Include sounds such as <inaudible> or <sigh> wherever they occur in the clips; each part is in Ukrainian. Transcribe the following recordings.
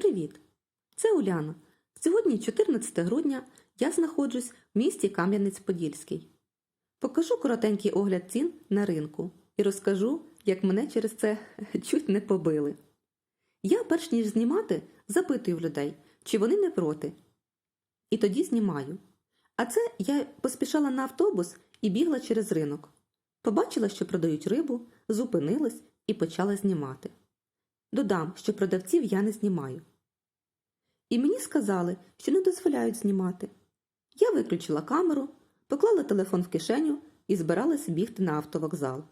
Привіт! Це Уляна. Сьогодні 14 грудня я знаходжусь в місті Кам'янець-Подільський. Покажу коротенький огляд цін на ринку і розкажу, як мене через це <laughs> чуть не побили. Я, перш ніж знімати, запитую людей, чи вони не проти. І тоді знімаю. А це я поспішала на автобус і бігла через ринок. Побачила, що продають рибу, зупинилась і почала знімати. Додам, що продавців я не знімаю. І мені сказали, що не дозволяють знімати. Я виключила камеру, поклала телефон в кишеню і збиралась бігти на автовокзал.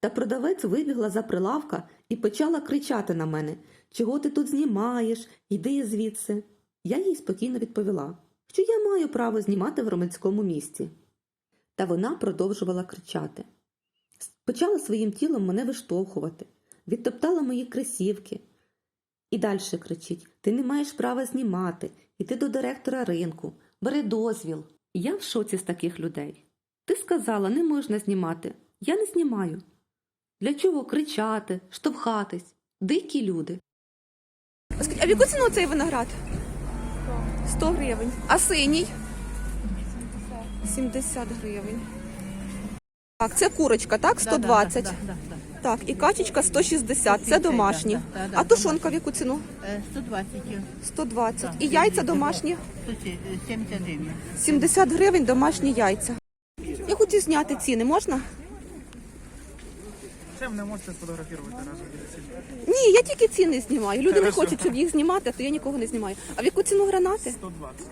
Та продавець вибігла за прилавка і почала кричати на мене Чого ти тут знімаєш? Йди звідси. Я їй спокійно відповіла, що я маю право знімати в громадському місці. Та вона продовжувала кричати. Почала своїм тілом мене виштовхувати, відтоптала мої кросівки. І далі кричить: Ти не маєш права знімати, іди до директора ринку, бери дозвіл. Я в шоці з таких людей. Ти сказала, не можна знімати. Я не знімаю. Для чого кричати, штовхатись? Дикі люди. А в яку ціну цей виноград? 100 гривень. А синій? 70 гривень. Так, це курочка, так? 120. Да, да, да, да, Так, і качечка 160. Це домашні. А тушонка в яку ціну? Е, 120, 120. І яйця домашні? 170 гривень. 70 гривень домашні яйця. Я хочу зняти ціни, можна? Чем не можете сфотографувати разом Ні, я тільки ціни знімаю. Люди не хочуть, щоб їх знімати, то я нікого не знімаю. А в яку ціну гранати? 120.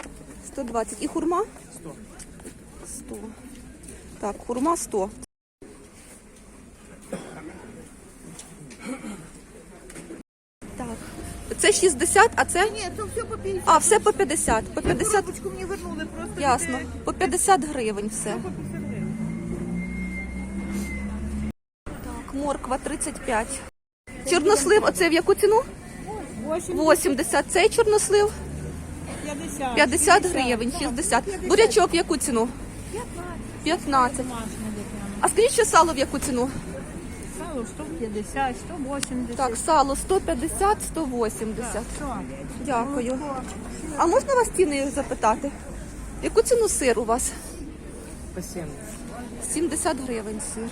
120. І хурма? 100. 100. Так, хурма 100. Так. Це 60, а це? Ні, то все по 50. А, все по 50. По 50, Коробочку мені вернули просто. ясно. По 50 гривень все. По 50 гривень. Так, морква 35. Чорнослив, оце в яку ціну? 80. Цей чорнослив 50. 50 гривень, 60. Бурячок в яку ціну? 15. А скажіть, що сало в яку ціну? Сало 150, 180. Так, сало 150, 180. Дякую. А можна вас ціни запитати? Яку ціну сир у вас? 70. 70 гривень сир.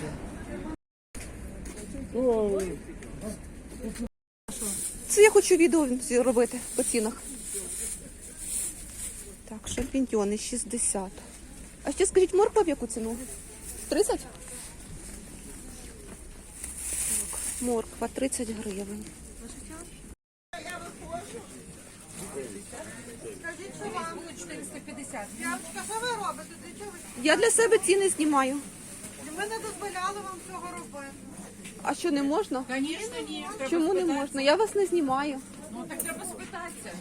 Це я хочу відео робити по цінах. Так, шампіньйони 60. А ще скажіть, морква в яку ціну? 30? Так, морква 30 гривень. Я для себе ціни знімаю. Ми не дозволяли вам цього робити. А що не можна? Звісно, ні. Чому не можна? Я вас не знімаю. Ну так треба спитатися.